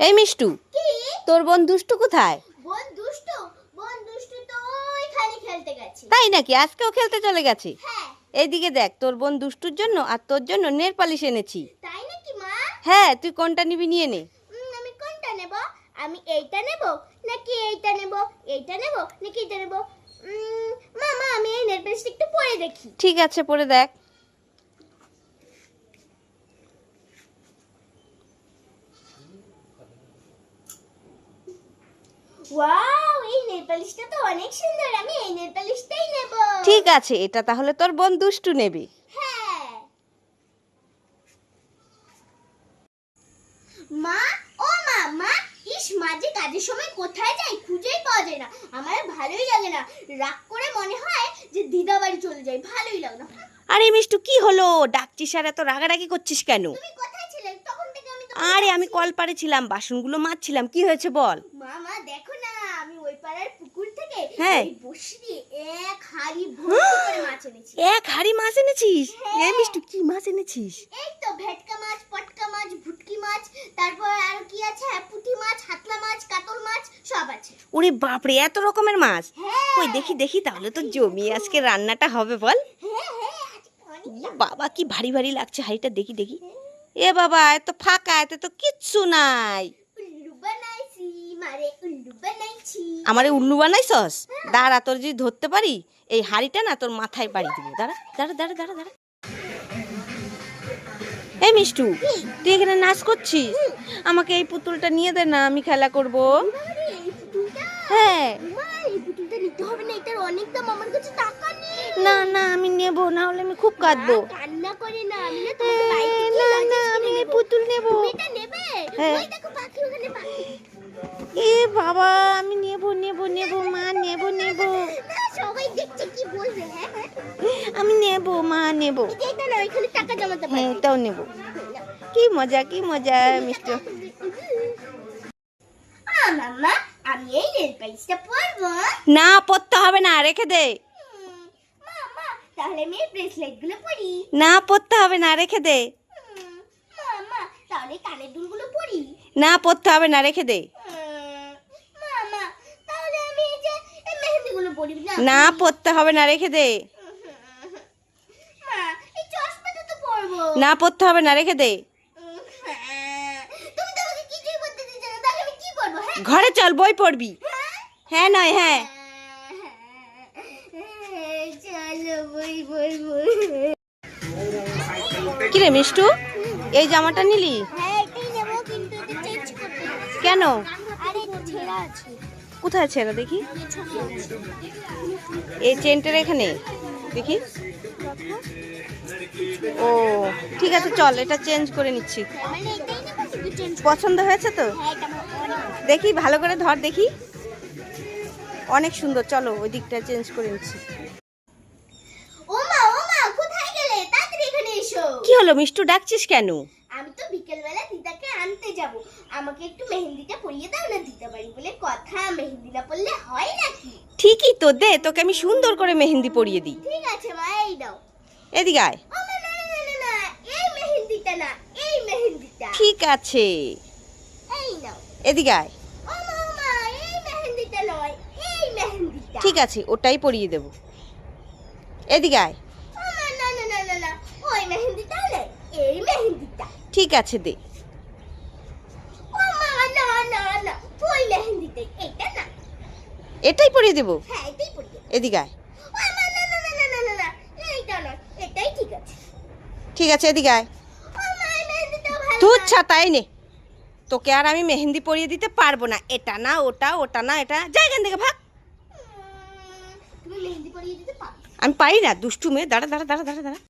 এই মিষ্টু তোর বোন দুষ্টু কোথায়? বোন দুষ্টু? বোন দুষ্টু তো ওইখানে খেলতে গেছে। তাই নাকি? আজকেও খেলতে চলে গেছে? হ্যাঁ। এইদিকে দেখ তোর বোন দুষ্টুর জন্য আর তোর জন্য নেল পালিশ এনেছি। তাই নাকি মা? হ্যাঁ তুই কোনটা নিবি নিয়ে নে। আমি কোনটা নেব? আমি এইটা নেব নাকি এইটা নেব? এইটা নেব নাকি এইটা নেব? মা মা আমি এই নেল পেন্সিলটা একটু পরে দেখি। ঠিক আছে পরে দেখ। ওয়াও এই নেল পালিশটা তো অনেক সুন্দর। আমি এই নেল পালিশটাই নেব। ঠিক আছে এটা তাহলে তোর বোন দুষ্টু নেবে। হ্যাঁ। মা ও মা মা ইস মাঝে কাজের সময় কোথায় যাই খুঁজেই পাওয়া যায় না। আমার ভালোই লাগে না। রাগ করে মনে হয় যে দিদা বাড়ি চলে যাই ভালোই লাগে না। আরে মিষ্টু কি হলো? ডাকছিস আর এত রাগারাগি করছিস কেন? তুমি কোথায় ছিলে? তখন থেকে আমি তো আরে আমি কল পাড়েছিলাম বাসনগুলো মাজছিলাম। কি হয়েছে বল? মা মা দেখো না আমি ওই পাড়ার পুকুর থেকে হ্যাঁ। ওই এক হাড়ি মাছ এক হাড়ি মাছ এনেছিস? হ্যাঁ। এ মিষ্টু কি মাছ এনেছিস? এই তো ভেটকা মাছ পটকা মাছ ভুটকি মাছ তারপর আর কি আছে? পুঁটি মাছ হাতলা মাছ কাতল মাছ সব আছে। ওরে বাপরে এত রকমের মাছ? হ্যাঁ। কই দেখি দেখি তাহলে তো জমি আজকে রান্নাটা হবে বল। হ্যাঁ হ্যাঁ বাবা কি ভারী ভারী লাগছে হাড়িটা দেখি দেখি। এ বাবা এত ফাঁকা এতে তো কিচ্ছু নাই উল্লু বানাইছি মারে উল্লু বানাইছি আমারে উল্লু বানাইছস? দাঁড়া তোর যদি ধরতে পারি এই হাড়িটা না তোর মাথায় বাড়ি দিব। দাঁড়া দাঁড়া দাঁড়া দাঁড়া দাঁড়া। এই মিষ্টু তুই এখানে নাচ করছিস? আমাকে এই পুতুলটা নিয়ে দে না আমি খেলা করব। হ্যাঁ। না না আমি নেব না হলে আমি খুব কাঁদবো। না আমি না এই পুতুল নেবে। হ্যাঁ। এ বাবা আমি নেব নেব নেব মা নেব নেব। না, সবাই দেখছে কি বলবে হ্যাঁ হ্যাঁ। আমি নেব মা নেব। এটা না ওইখানে টাকা জমাতে হ্যাঁ এটাও নেব। কি মজা কি মজা মিষ্টি। মাম্মা আমি এই পরবো। না পড়তে হবে না রেখে দে। মাম্মা তাহলে আমি এই ব্রেসলেট পরি। না পড়তে হবে না রেখে দে। মাম্মা তাহলে কানের দুলগুলো পরি। না পড়তে হবে না রেখে দে হুম, মাম্মা তাহলে আমি এই যে এই মেহেন্দিগুলো পরি না পড়তে হবে না রেখে দে। পরবো। না পড়তে হবে না রেখে দে। হ্যাঁ। হ্যাঁ? ঘরে চল বই পড়বি। হ্যাঁ নয় হ্যাঁ। চলো বই বই বই কি রে মিষ্টু? এই জামাটা নিলি? হ্যাঁ। কেন? এটা ছেঁড়া আছে কোথায় ছেড়ে দেখি? এই চেনটার এখানে দেখি। ও ঠিক আছে চল এটা চেঞ্জ করে নিচ্ছি। পছন্দ হয়েছে তো? এটা দেখি ভালো করে ধর দেখি। অনেক সুন্দর চলো ওই দিকটা চেঞ্জ করে নিচ্ছি। কোথায় কি হলো মিষ্টু ডাকছিস কেন? আমি তো বিকেলবেলা দিদাকে আনতে যাব। আমাকে একটু মেহেন্দিটা পরিয়ে দাও না দিদা বাড়ি বলে? কথা মেহেন্দি না পরলে হয় নাকি? ঠিকই তো দে তোকে আমি সুন্দর করে মেহেন্দি পরিয়ে দিই। ঠিক আছে মা এই দাও এদিকে আয়। ও মা না না না না এই মেহেন্দিটা না এই মেহেন্দিটা। ঠিক আছে। এই নাও। এদিকে আয়। ও মা ও মা এই মেহেন্দিটা নয় এই মেহেন্দিটা। ঠিক আছে ওটাই পরিয়ে দেব। এদিকে আয়। ও মা না না না না না ওই মেহেন্দিটা নয় এই মেহেন্দিটা। ঠিক আছে দে এটাই পরিয়ে দেবো হ্যাঁ। এদিকে আয় ঠিক আছে এদিকে আয় তুই ছাতাই নে তোকে আর আমি মেহেন্দি পরিয়ে দিতে পারব না এটা না ওটা ওটা না এটা যাই এখান থেকে ভাগ আমি পারি না দুষ্টু মেয়ে দাঁড়া দাঁড়া দাঁড়া দাঁড়া দাঁড়া